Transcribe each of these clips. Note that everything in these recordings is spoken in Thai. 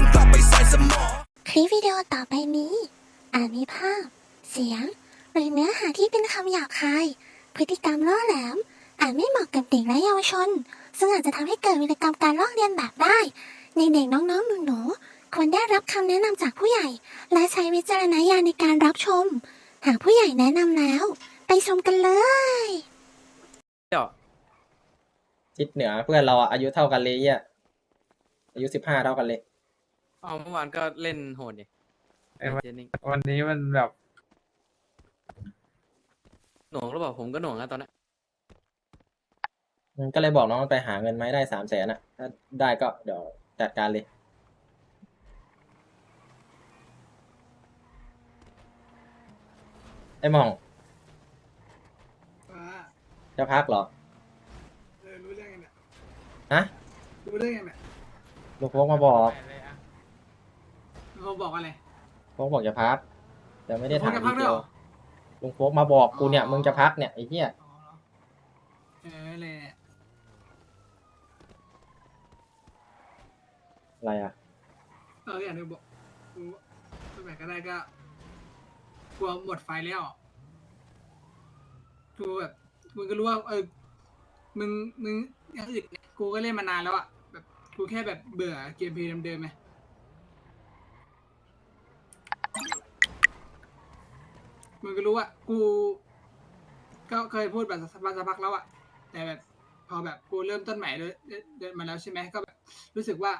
ึงกลับไปใส่สมองคลิปวิดีโอต่อไปนี้อาจมีภาพ เสียง หรือเนื้อหาที่เป็นคำหยาบคาย พฤติกรรมล่อแหลม อาจไม่เหมาะกับเด็กและเยาวชน ซึ่งอาจจะทำให้เกิดวิกรรมการลอกเรียนแบบได้ ในเด็กน้องๆหนูหนูควรได้รับคำแนะนำจากผู้ใหญ่ และใช้วิจารณญาณในการรับชม หากผู้ใหญ่แนะนำแล้ว ไปชมกันเลยเจิตเหนือเพื่อนเราออายุเท่ากันเลยอะอายุสิบห้าเท่ากันเลย เอาเมื่อวานก็เล่นโหดดิไอ้วัน เจนนิงวันนี้มันแบบ หน่วงหรือเปล่าผมก็หน่วงแล้วตอนนี้ก็เลยบอกน้องมันไปหาเงินมาให้ได้สามแสนอะ ถ้าได้ก็เดี๋ยวจัดการเลย ไอ้หมองว่าจะพักเหรอ เออรู้เรื่องยังเนี่ยฮะ รู้เรื่องยังเนี่ยลูกโฟกมาบอกเขาบอกอะไรโฟกบอกจะพัก แต่ไม่ได้ถามลุงโฟกจะพักด้วยเหรอลุงโฟกมาบอกกูเนี่ยอ๋อมึงจะพักเนี่ยไอ้เหี้ยอ๋อเออเลยเนี่ยอะไรอะเอออย่างที่บอกกูสมัยก็ได้ก็กลัวหมดไฟแล้วกูแบบมึงก็รู้ว่า เออมึงมึงอย่างอื่นเนี่ยกูก็เล่นมานานแล้วอะแบบกูแค่แบบเบื่อเกมเพลย์เดิมๆไห มึงก็รู้ว่ากู ก็เคยพูดแบบสักพักแล้วอะแต่แบบพอแบบกูเริ่มต้นใหม่เลยเดินมาแล้วใช่ไหมก็แบบรู้สึกว่า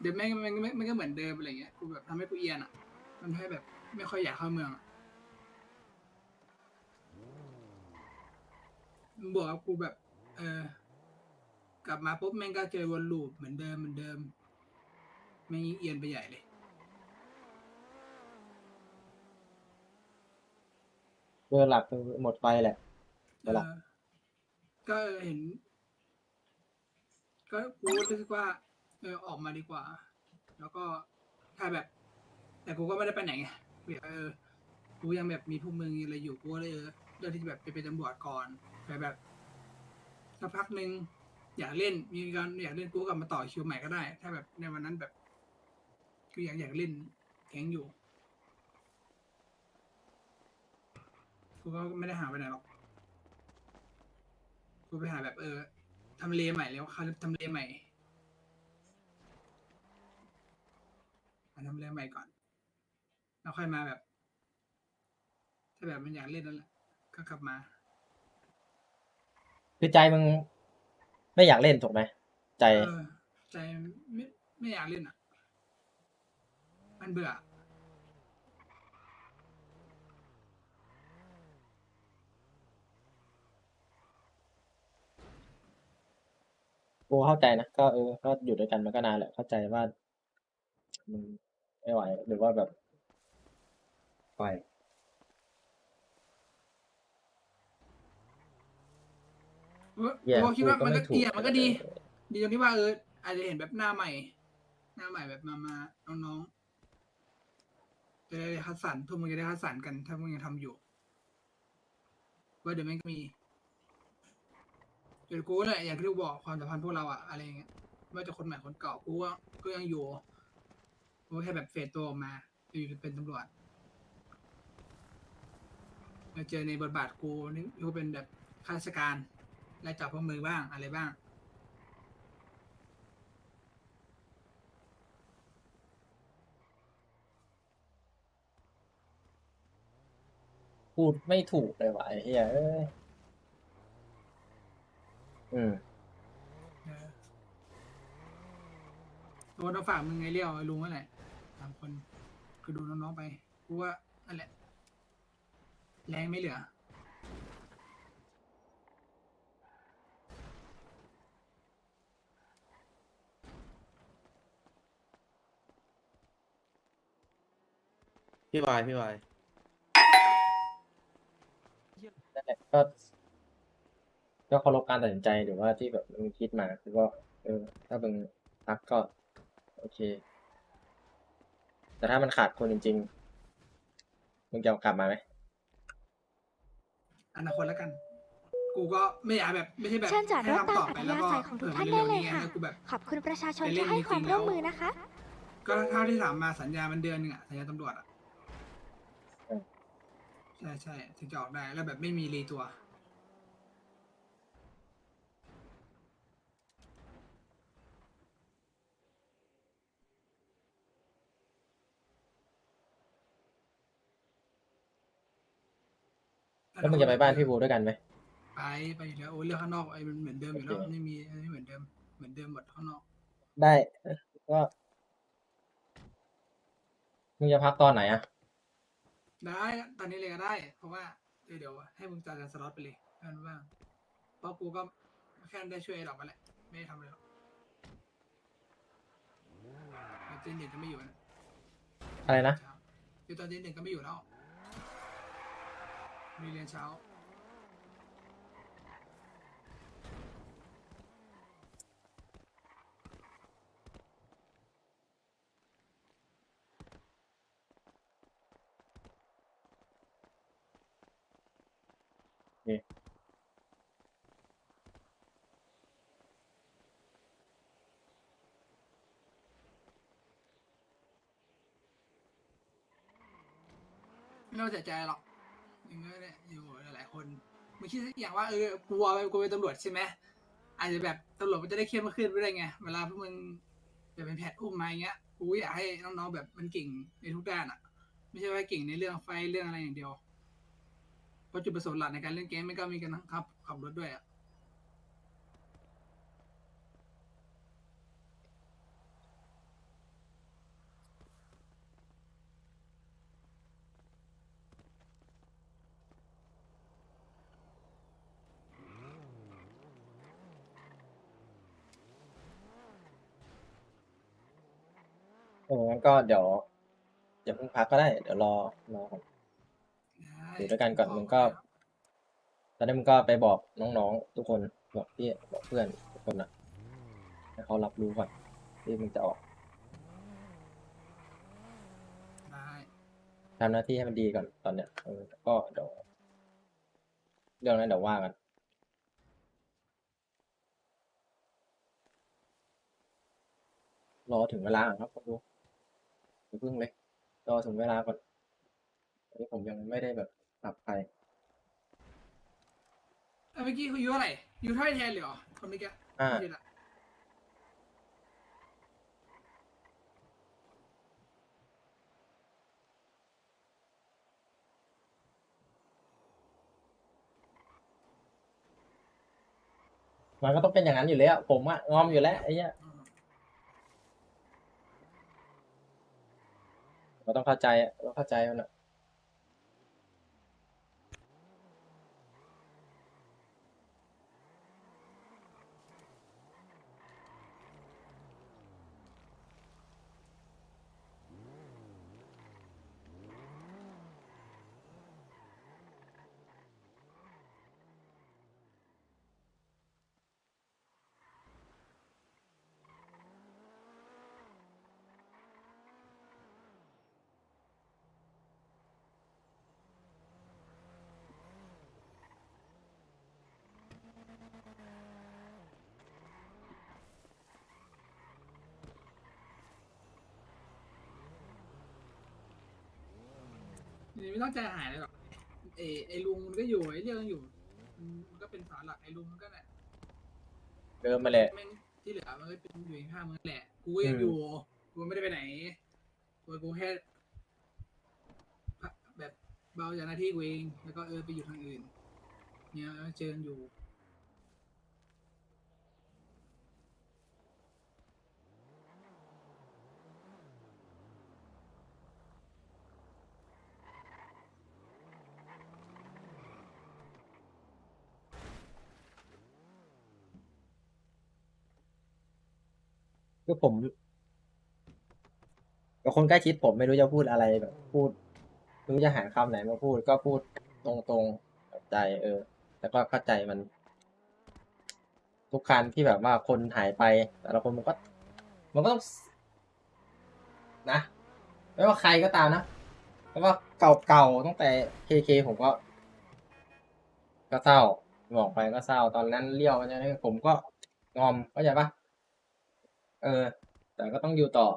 เดี๋ยวแม่งมันมันมันก็เหมือนเดิมอะไรเงี้ยกูแบบทำให้กูเอียนอะมันทำให้แบบ ไม่ค่อยอยากเข้าเมืองอบวกกับกูแบบ เออกลับมาปุ๊บแม่งก็เจอวนลูปเหมือนเดิมเหมือนเดิมแม่งยิ่งเอียนไปใหญ่เลย เบอร์หลักหมดไฟแหละเออก็เห็น ก็กูรู้สึกว่าเออออกมาดีกว่า แล้วก็ถ้าแบบ แต่กูก็ไม่ได้ไปไหนไงแบบเออกูยังแบบมีพวกมึงอะไรอยู่กูก็เลยเออเลือกที่จะแบบไปเป็นตำรวจก่อนไปแบบสักพักหนึ่งอยากเล่นมีการอยากเล่นกูก็กลับมาต่อคิวใหม่ก็ได้ ถ้าแบบในวันนั้นแบบกูอยากอยากเล่นแข่งอยู่ กูก็ไม่ได้หาไปไหนหรอกกูไปหาแบบเออทำเลใหม่แล้วค่ะทำเลใหม่หาทำเลใหม่ก่อน แล้วค่อยมาแบบ ถ้าแบบมันอยากเล่นนั่นแหละก็กลับมา คือใจมึงไม่อยากเล่นถูกไหมใจ เออใจไม่ไม่อยากเล่นอะ มันเบื่อ กูเข้าใจนะก็เออก็อยู่ด้วยกันมาก็นานแหละเข้าใจว่ามันไม่ไหวหรือว่าแบบปล่อยแย่ผมคิดว่าพูดก็มันไม่ก็ถูกเอียมันก็ดี ดีตรงที่ว่าเอออาจจะเห็นแบบหน้าใหม่ หน้าใหม่แบบมามาน้องๆจะได้คัดสรรทุกมึงจะได้คัดสรรกันถ้ามึงยังทำอยู่ ว่าเดี๋ยวแม่งก็มี เดี๋ยวกูก็เลยอย่างที่กูบอกความสัมพันธ์พวกเราอะอะไรอย่างเงี้ยไม่ว่าจะคนใหม่คนเก่ากูว่าก็ยังอยู่กูแค่แบบเฟดตัวออกมาอยู่เป็นตำรวจมาเจอในบทบาทกูนี่กูเป็นแบบข้าราชการไล่จับพวกมือบ้างอะไรบ้าง พูดไม่ถูกเลยว่ะไอ้เหี้ยเอ้ย อืมเออโดนเอาฝากมึงไงเรียวไอ้ลุงนั่นแหละสามคนคือดูน้องๆไปกูว่านั่นแหละ แรงไม่เหลือ พี่วายพี่วายนั่นแหละก็ ก็เคารพการตัดสินใจหรือว่าที่แบบมึงคิดมาคือว่าเออ ถ้ามึงพักก็ โอเค แต่ถ้ามันขาดคนจริงๆมึงจะเอากลับมาไหมอนาคตแล้วกัน กูก็ไม่อยากแบบไม่ใช่แบบเชิญจอดรถให้คำตอบตามไปแล้วก็อัธยาศัยของทุกเออท่านมัได้ร็วๆเลยไงค่ะแล้วกูแบบ ขอบคุณประชาชนไปเล่ที่นให้ความจริงๆร่วมแล้วมือนะคะ ก็เท่าที่ถามมาสัญญามันเดือนหนึ่งอะสัญญาตำรวจอะใช่ใช่ถึงจะออกได้แล้วแบบไม่มีรีตัว แล้วมึงจะไปบ้านพี่บูด้วยกันไหม ไปไปอยู่แล้วโอ้ยเรื่องข้างนอกไอ้มันเหมือนเดิมอยู่แล้วโอเค ไม่มีอันนี้เหมือนเดิมเหมือนเดิมหมดข้างนอกได้เอ้ยก็มึงจะพักตอนไหนอะได้ตอนนี้เลยก็ได้ เพราะว่าเดี๋ยวเดี๋ยวให้มึงจัดการสล็อตไปเลยให้มันว่างเพราะกูก็แค่ได้ช่วยไอ้ดอกมาแหละไม่ได้ทำอะไรหรอกแล้วตีนเด่นก็ไม่อยู่นะอะไรนะเช้าคือตอนตีนเด่นก็ไม่อยู่แล้ว มีเรียนเช้า ไม่ต้องเสียใจหรอก ยังเนี่ยอยู่หลายๆคนมึงคิดอย่างว่าเออกลัวไปกลัวเป็นตำรวจใช่ไหมอาจจะแบบตำรวจมันจะได้เข้มขึ้นไปได้ไง เวลาพวกมึงจะเป็นแพทอุ้มมาอย่างเงี้ยกูอยากให้น้องๆแบบมันเก่งในทุกด้านอะ ไม่ใช่ว่าเก่งในเรื่องไฟเรื่องอะไรอย่างเดียวเพราะจุดประสงค์หลักในการเล่นเกมมันก็มีการขับขับรถด้วยอะ เอองั้นก็เดี๋ยวอย่าเพิ่งพักก็ได้ เดี๋ยวรอรอก่อนอยู่ด้วยกันก่อนมึงก็ตอนนี้มึงก็ไปบอกน้องๆทุกคนบอกพี่บอกเพื่อนทุกคนนะให้เขารับรู้ก่อนที่มึงจะออกได้ทำหน้าที่ให้มันดีก่อนตอนเนี้ยเออก็เดี๋ยวเรื่องนั้นเดี๋ยวว่ากันรอถึงเวลาก่อนครับคุณดู อย่าเพิ่งเลยรอถึงเวลาก่อนอันนี้ผมยังไม่ได้แบบปรับใครเอ้ยเมื่อกี้คุณอายุเท่าไหร่อายุเท่าไหร่แทนเลยเหรอคนเมื่อกี้อ่าไม่ผิดอะมันก็ต้องเป็นอย่างนั้นอยู่แล้ว ผมอะงอมอยู่แล้วไอ้เนี้ย อืม เราต้องเข้าใจเราเข้าใจมันอะ นี่ไม่ต้องใจหายเลยหรอกไอ้ไอ้ลุงมันก็อยู่ไอ้เรื่องมันอยู่มันก็เป็นสารหลักไอ้ลุงมันก็แหละเดิมมาแหละ แม่งที่เหลือมันก็เป็นอยู่ในภาพมึงแหละ กูก็ยังอยู่กูไม่ได้ไปไหนกูกูแค่แบบเบาจากหน้าที่กูเองแล้วก็เออไปอยู่ทางอื่น เนี่ยเจอกันอยู่ คือผมกับคนใกล้ชิดผมไม่รู้จะพูดอะไรแบบ พูดไม่รู้จะหาคำไหนมาพูด ก็พูดตรงๆกับใจ เออ แต่ก็เข้าใจมัน ทุกครั้งที่แบบว่าคนหายไป แต่ละคนมันก็ มันก็ต้องนะไม่ว่าใครก็ตามนะแล้วก็เก่าๆตั้งแต่เคเคผมก็ ก็เศร้าบอกไปก็เศร้าตอนนั้นเลี้ยวใช่ไหมผมก็งอมเข้าใจปะ เออ แต่ก็ต้องอยู่ต่อ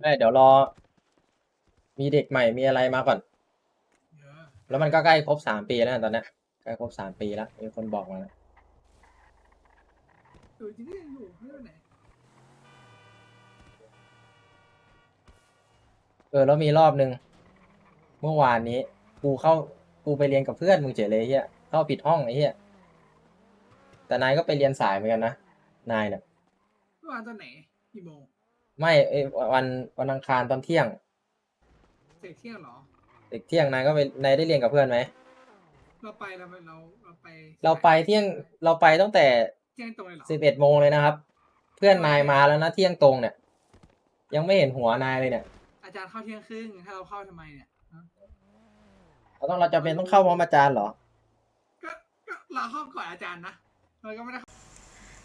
ไม่เดี๋ยวรอ มีเด็กใหม่มีอะไรมาก่อนเยอะแล้วมันก็ใกล้ครบสามปีแล้วนะตอนเนี้ยใกล้ครบสามปีแล้วมีคนบอกมาแล้วอยู่ที่นี่อยู่ไม่ไปไหนเออแล้วมีรอบหนึ่งเมื่อวานนี้ กูเข้ากูไปเรียนกับเพื่อนมึงเฉยเลยไอ้เฮียเข้าผิดห้องไอ้เฮียแต่นายก็ไปเรียนสายเหมือนกันนะนายเนี่ยเมื่อวานตอนไหนกี่โมง ไม่เอยวันวันอังคารตอนเที่ยง เสร็จเที่ยงเหรอ เด็กเที่ยงนายก็ไปนายได้เรียนกับเพื่อนไหม เราไปเราไปเราเราไปเราไปเที่ยงเราไปตั้งแต่เที่ยงตรงเลยเหรอสิบเอ็ดโมงเลยนะครับ เพื่อนนายมาแล้วนะเที่ยงตรงเนี่ย ยังไม่เห็นหัวนายเลยเนี่ย อาจารย์เข้าเที่ยงครึ่งถ้าเราเข้าทำไมเนี่ยฮะเราต้องเราจะเป็นต้องเข้าพร้อมอาจารย์เหรอ ก็ก็เราเข้าก่อนอาจารย์นะเราก็ไม่ได้